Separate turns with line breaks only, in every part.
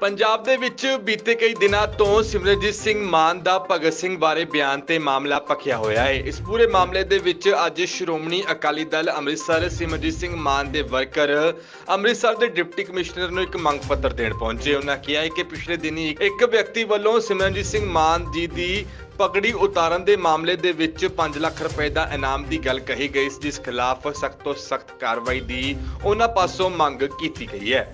ਪੰਜਾਬ ਦੇ ਵਿੱਚ ਬੀਤੇ ਕਈ ਦਿਨਾਂ ਤੋਂ ਸਿਮਰਨਜੀਤ ਸਿੰਘ ਮਾਨ ਦਾ ਭਗਤ ਸਿੰਘ ਬਾਰੇ ਬਿਆਨ ਤੇ ਮਾਮਲਾ ਪੱਕਿਆ ਹੋਇਆ ਹੈ। ਇਸ ਪੂਰੇ ਮਾਮਲੇ ਦੇ ਵਿੱਚ ਅੱਜ ਸ਼੍ਰੋਮਣੀ ਅਕਾਲੀ ਦਲ ਅੰਮ੍ਰਿਤਸਰ ਸਿਮਰਨਜੀਤ ਸਿੰਘ ਮਾਨ ਦੇ ਵਰਕਰ ਅੰਮ੍ਰਿਤਸਰ ਦੇ ਡਿਪਟੀ ਕਮਿਸ਼ਨਰ ਨੂੰ ਇੱਕ ਮੰਗ ਪੱਤਰ ਦੇਣ ਪਹੁੰਚੇ। ਉਹਨਾਂ ਕਿਹਾ ਹੈ ਕਿ ਪਿਛਲੇ ਦਿਨੀ ਇੱਕ ਵਿਅਕਤੀ ਵੱਲੋਂ ਸਿਮਰਨਜੀਤ ਸਿੰਘ ਮਾਨ ਜੀ ਦੀ ਪਗੜੀ ਉਤਾਰਨ ਦੇ ਮਾਮਲੇ ਦੇ ਵਿੱਚ 5 ਲੱਖ ਰੁਪਏ ਦਾ ਇਨਾਮ ਦੀ ਗੱਲ ਕਹੀ ਗਈ ਜਿਸ ਖਿਲਾਫ ਸਖਤ ਤੋਂ ਸਖਤ ਕਾਰਵਾਈ ਦੀ ਉਹਨਾਂ ਪਾਸੋਂ ਮੰਗ ਕੀਤੀ ਗਈ ਹੈ।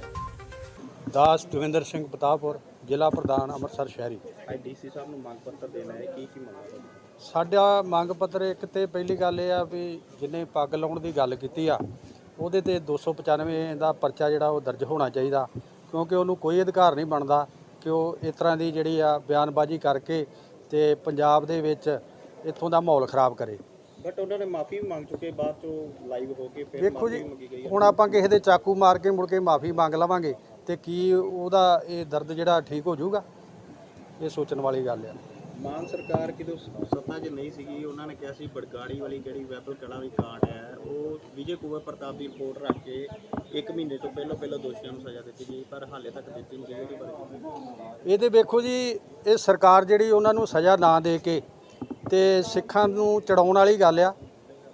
ਦਾਸ ਦਵਿੰਦਰ ਸਿੰਘ ਪਤਾਪੁਰ ਜ਼ਿਲ੍ਹਾ ਪ੍ਰਧਾਨ ਅੰਮ੍ਰਿਤਸਰ ਸ਼ਹਿਰੀ।
ਅੱਜ ਡੀਸੀ ਸਾਹਿਬ ਨੂੰ ਮੰਗ ਪੱਤਰ ਦੇਣਾ ਹੈ ਕੀ ਕੀ ਮੰਗਾਂਗੇ
ਸਾਡਾ ਮੰਗ ਪੱਤਰ ਇੱਕ ਤੇ ਪਹਿਲੀ ਗੱਲ ਇਹ ਆ ਵੀ ਜਿੰਨੇ ਪੱਗ ਲਾਉਣ ਦੀ ਗੱਲ ਕੀਤੀ ਆ ਉਹਦੇ ਤੇ 295 ਦਾ ਪਰਚਾ ਜਿਹੜਾ ਉਹ ਦਰਜ ਹੋਣਾ ਚਾਹੀਦਾ ਕਿਉਂਕਿ ਉਹਨੂੰ ਕੋਈ ਅਧਿਕਾਰ ਨਹੀਂ ਬਣਦਾ ਕਿ ਉਹ ਇਸ ਤਰ੍ਹਾਂ ਦੀ ਜਿਹੜੀ ਆ ਬਿਆਨਬਾਜ਼ੀ ਕਰਕੇ ਤੇ ਪੰਜਾਬ ਦੇ ਵਿੱਚ ਇੱਥੋਂ ਦਾ ਮਾਹੌਲ ਖਰਾਬ ਕਰੇ।
ਬਟ ਉਹਨਾਂ ਨੇ ਮਾਫੀ ਵੀ ਮੰਗ ਚੁੱਕੇ ਬਾਅਦ ਚੋਂ ਲਾਈਵ ਹੋ ਕੇ ਫਿਰ ਮਾਫੀ
ਜੀ
ਵੀ ਮੰਗੀ ਗਈ ਹੈ।
ਹੁਣ ਆਪਾਂ ਕਿਸੇ ਦੇ ਚਾਕੂ ਮਾਰ ਕੇ ਮੁੜ ਕੇ ਮਾਫੀ ਮੰਗ ਲਵਾਂਗੇ। ਤੇ ਕੀ ਉਹਦਾ ਇਹ ਦਰਦ ਜਿਹੜਾ ਠੀਕ ਹੋ ਜਾਊਗਾ? ਇਹ ਸੋਚਣ ਵਾਲੀ ਗੱਲ ਆ।
ਮਾਨ ਸਰਕਾਰ ਕਿਦੋਂ ਸੱਤਾ 'ਚ ਨਹੀਂ ਸੀਗੀ ਉਹਨਾਂ ਨੇ ਕਿਹਾ ਸੀ ਬੜਗਾੜੀ ਵਾਲੀ ਜਿਹੜੀ ਵੈਪਲ ਕਲਾ ਵੀ ਕਾਂਡ ਹੈ ਉਹ ਵਿਜੇ ਕੁਮਾਰ ਪ੍ਰਤਾਪ ਦੀ ਰਿਪੋਰਟ ਰੱਖ ਕੇ 1 ਮਹੀਨੇ ਤੋਂ ਪਹਿਲਾਂ ਪਹਿਲਾਂ ਦੋਸ਼ੀਆਂ ਨੂੰ ਸਜ਼ਾ ਦਿੱਤੀ ਗਈ ਪਰ ਹਾਲੇ ਤੱਕ ਦਿੱਤੀ ਨਹੀਂ ਗਈ। ਉਹਦੇ
ਇਹ ਤੇ ਵੇਖੋ ਜੀ ਇਹ ਸਰਕਾਰ ਜਿਹੜੀ ਉਹਨਾਂ ਨੂੰ ਸਜ਼ਾ ਨਾ ਦੇ ਕੇ ਤੇ ਸਿੱਖਾਂ ਨੂੰ ਚੜਾਉਣ ਵਾਲੀ ਗੱਲ ਆ।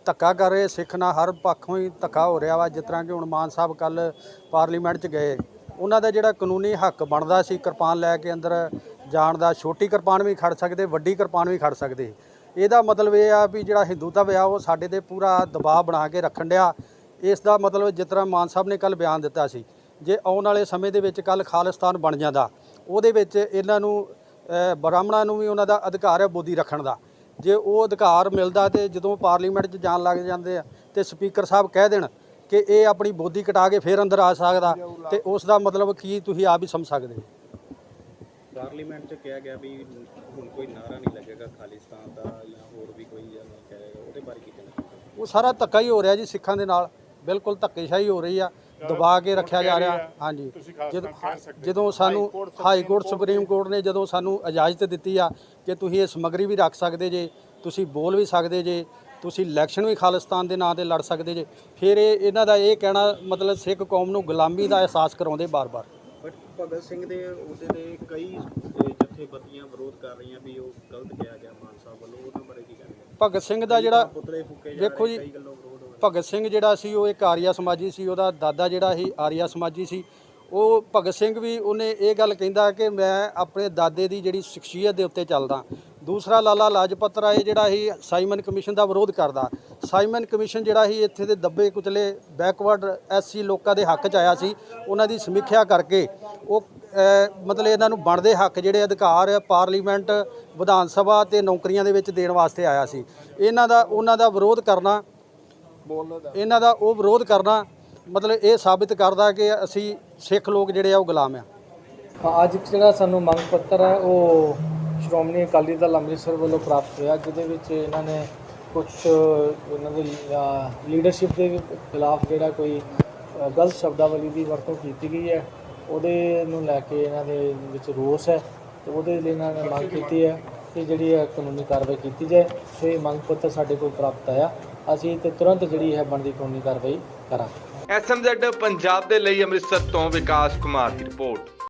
ਧੱਕਾ ਕਰ ਰਹੇ ਸਿੱਖ ਨਾਲ ਹਰ ਪੱਖੋਂ ਹੀ ਧੱਕਾ ਹੋ ਰਿਹਾ ਵਾ ਜਿਸ ਤਰ੍ਹਾਂ ਕਿ ਹੁਣ ਮਾਨ ਸਾਹਿਬ ਕੱਲ ਪਾਰਲੀਮੈਂਟ 'ਚ ਗਏ। ਉਹਨਾਂ ਦਾ ਜਿਹੜਾ ਕਾਨੂੰਨੀ ਹੱਕ ਬਣਦਾ ਸੀ ਕਿਰਪਾਨ ਲੈ ਕੇ ਅੰਦਰ ਜਾਣ ਦਾ, ਛੋਟੀ ਕਿਰਪਾਨ ਵੀ ਖੜ ਸਕਦੇ, ਵੱਡੀ ਕਿਰਪਾਨ ਵੀ ਖੜ ਸਕਦੇ। ਇਹਦਾ ਮਤਲਬ ਇਹ ਆ ਵੀ ਜਿਹੜਾ ਹਿੰਦੂਤਵ ਆ, ਉਹ ਸਾਡੇ ਤੇ ਪੂਰਾ ਦਬਾਅ ਬਣਾ ਕੇ ਰੱਖਣ ਡਿਆ। ਇਸ ਦਾ ਮਤਲਬ ਜਿਸ ਤਰ੍ਹਾਂ ਮਾਨ ਸਾਹਿਬ ਨੇ ਕੱਲ ਬਿਆਨ ਦਿੱਤਾ ਸੀ, ਜੇ ਆਉਣ ਵਾਲੇ ਸਮੇਂ ਦੇ ਵਿੱਚ ਕੱਲ ਖਾਲਿਸਤਾਨ ਬਣ ਜਾਂਦਾ, ਉਹਦੇ ਵਿੱਚ ਇਹਨਾਂ ਨੂੰ ਬ੍ਰਾਹਮਣਾਂ ਨੂੰ ਵੀ ਉਹਨਾਂ ਦਾ ਅਧਿਕਾਰ ਹੈ ਬੋਧੀ ਰੱਖਣ ਦਾ। ਜੇ ਉਹ ਅਧਿਕਾਰ ਮਿਲਦਾ ਤੇ ਜਦੋਂ ਪਾਰਲੀਮੈਂਟ 'ਚ ਜਾਣ ਲੱਗ ਜਾਂਦੇ ਆ, ਤੇ ਸਪੀਕਰ ਸਾਹਿਬ ਕਹਿ ਦੇਣ ਕਿ ਇਹ ਆਪਣੀ ਬੋਦੀ ਕਟਾ ਕੇ ਫੇਰ ਅੰਦਰ ਆ ਸਕਦਾ ਤੇ ਉਸ ਦਾ ਮਤਲਬ ਕੀ ਤੁਸੀਂ ਆਪ ਹੀ ਸਮਝ ਸਕਦੇ ਹੋ?
ਪਾਰਲੀਮੈਂਟ 'ਚ ਕਿਹਾ ਗਿਆ ਵੀ ਹੁਣ ਕੋਈ ਨਾਰਾ ਨਹੀਂ ਲੱਗੇਗਾ ਖਾਲਿਸਤਾਨ ਦਾ ਜਾਂ ਹੋਰ ਵੀ ਕੋਈ ਜਾਂ ਨਹੀਂ ਕਹੇਗਾ ਉਹਦੇ ਬਾਰੇ ਕੀ ਕਹਿਣਾ
ਉਹ ਸਾਰਾ ਧੱਕਾ ਹੀ ਹੋ ਰਿਹਾ ਜੀ ਸਿੱਖਾਂ ਦੇ ਨਾਲ ਬਿਲਕੁਲ ਧੱਕੇਸ਼ਾਹੀ ਹੋ ਰਹੀ ਆ ਦਬਾ ਕੇ ਰੱਖਿਆ ਜਾ ਰਿਹਾ ਹਾਂਜੀ। ਜਦੋਂ ਜਦੋਂ ਸਾਨੂੰ ਹਾਈ ਕੋਰਟ ਸੁਪਰੀਮ ਕੋਰਟ ਨੇ ਜਦੋਂ ਸਾਨੂੰ ਇਜਾਜ਼ਤ ਦਿੱਤੀ ਆ ਕਿ ਤੁਸੀਂ ਇਹ ਸਮੱਗਰੀ ਵੀ ਰੱਖ ਸਕਦੇ ਜੇ ਤੁਸੀਂ ਬੋਲ ਵੀ ਸਕਦੇ ਜੇ ਤੁਸੀਂ ਇਲੈਕਸ਼ਨ ਵੀ ਖਾਲਿਸਤਾਨ ਦੇ ਨਾਂ ਤੇ ਲੜ ਸਕਦੇ ਜੇ। ਫਿਰ ਇਹ ਇਹਨਾਂ ਦਾ ਇਹ ਕਹਿਣਾ ਮਤਲਬ ਸਿੱਖ ਕੌਮ ਨੂੰ ਗੁਲਾਮੀ ਦਾ ਅਹਿਸਾਸ ਕਰਾਉਂਦੇ ਬਾਰ-ਬਾਰ।
ਬਟ ਭਗਤ ਸਿੰਘ ਦੇ ਉਹਦੇ ਦੇ ਕਈ ਜਥੇਬੰਦੀਆਂ ਵਿਰੋਧ ਕਰ ਰਹੀਆਂ ਵੀ ਉਹ ਗਲਤ ਕਿਹਾ ਗਿਆ ਮਾਨ ਸਾਹਿਬ ਵੱਲੋਂ। ਉਹਨਾਂ ਬਾਰੇ ਕੀ ਕਹਿਣਗੇ
ਭਗਤ ਸਿੰਘ ਦਾ ਜਿਹੜਾ
ਪੁਤਲੇ ਫੂਕੇ ਜਾ
ਵੇਖੋ
ਰਹੇ
ਜੀ
ਕਈ ਗੱਲੋਂ ਵਿਰੋਧ ਹੋ ਰਿਹਾ।
ਭਗਤ ਸਿੰਘ ਜਿਹੜਾ ਸੀ ਉਹ ਇੱਕ ਆਰੀਆ ਸਮਾਜੀ ਸੀ ਉਹਦਾ ਦਾਦਾ ਜਿਹੜਾ ਸੀ ਆਰੀਆ ਸਮਾਜੀ ਸੀ। ਉਹ ਭਗਤ ਸਿੰਘ ਵੀ ਉਹਨੇ ਇਹ ਗੱਲ ਕਹਿੰਦਾ ਕਿ ਮੈਂ ਆਪਣੇ ਦਾਦੇ ਦੀ ਜਿਹੜੀ ਸ਼ਖਸੀਅਤ ਦੇ ਉੱਤੇ ਚੱਲਦਾ। ਦੂਸਰਾ ਲਾਲਾ ਲਾਜਪਤ ਰਾਏ ਜਿਹੜਾ ਸੀ, ਸਾਈਮਨ ਕਮਿਸ਼ਨ ਦਾ ਵਿਰੋਧ ਕਰਦਾ। ਸਾਈਮਨ ਕਮਿਸ਼ਨ ਜਿਹੜਾ ਸੀ, ਇੱਥੇ ਦੇ ਦੱਬੇ ਕੁਚਲੇ ਬੈਕਵਰਡ ਐਸਸੀ ਲੋਕਾਂ ਦੇ ਹੱਕ 'ਚ ਆਇਆ ਸੀ। ਉਹਨਾਂ ਦੀ ਸਮੀਖਿਆ ਕਰਕੇ ਉਹ ਮਤਲਬ ਇਹਨਾਂ ਨੂੰ ਬਣਦੇ ਹੱਕ ਜਿਹੜੇ ਅਧਿਕਾਰ, ਪਾਰਲੀਮੈਂਟ, ਵਿਧਾਨ ਸਭਾ ਤੇ ਨੌਕਰੀਆਂ ਦੇ ਵਿੱਚ ਦੇਣ ਵਾਸਤੇ ਆਇਆ ਸੀ। ਇਹਨਾਂ ਦਾ, ਉਹਨਾਂ ਦਾ ਵਿਰੋਧ ਕਰਨਾ, ਇਹਨਾਂ ਦਾ ਉਹ ਵਿਰੋਧ ਕਰਨਾ ਮਤਲਬ ਇਹ ਸਾਬਿਤ ਕਰਦਾ ਕਿ ਅਸੀਂ ਸਿੱਖ ਲੋਕ ਜਿਹੜੇ ਆ ਉਹ ਗੁਲਾਮ ਆ।
ਹਾਂ, ਅੱਜ ਜਿਹੜਾ ਸਾਨੂੰ ਮੰਗ ਪੱਤਰ ਹੈ ਉਹ ਸ਼੍ਰੋਮਣੀ ਅਕਾਲੀ ਦਲ ਅੰਮ੍ਰਿਤਸਰ ਵੱਲੋਂ ਪ੍ਰਾਪਤ ਹੋਇਆ ਜਿਹਦੇ ਵਿੱਚ ਇਹਨਾਂ ਨੇ ਕੁਝ ਇਹਨਾਂ ਦੇ ਲੀਡਰਸ਼ਿਪ ਦੇ ਖਿਲਾਫ ਜਿਹੜਾ ਕੋਈ ਗਲਤ ਸ਼ਬਦਾਵਲੀ ਦੀ ਵਰਤੋਂ ਕੀਤੀ ਗਈ ਹੈ ਉਹਦੇ ਨੂੰ ਲੈ ਕੇ ਇਹਨਾਂ ਦੇ ਵਿੱਚ ਰੋਸ ਹੈ ਤੇ ਉਹਦੇ ਲਈ ਇਹਨਾਂ ਨੇ ਮੰਗ ਕੀਤੀ ਹੈ ਕਿ ਜਿਹੜੀ ਹੈ ਕਾਨੂੰਨੀ ਕਾਰਵਾਈ ਕੀਤੀ ਜਾਏ ਸੋ ਇਹ ਮੰਗ ਪੱਤਰ ਸਾਡੇ ਕੋਲ ਪ੍ਰਾਪਤ ਆਇਆ। ਅਸੀਂ ਤੇ ਤੁਰੰਤ ਜਿਹੜੀ ਹੈ ਬਣਦੀ ਕਾਨੂੰਨੀ ਕਾਰਵਾਈ ਕਰਾਂਗੇ।
ਐਸਐਮਜ਼ੈਡ ਪੰਜਾਬ ਦੇ ਲਈ ਅੰਮ੍ਰਿਤਸਰ ਤੋਂ ਵਿਕਾਸ ਕੁਮਾਰ ਦੀ ਰਿਪੋਰਟ।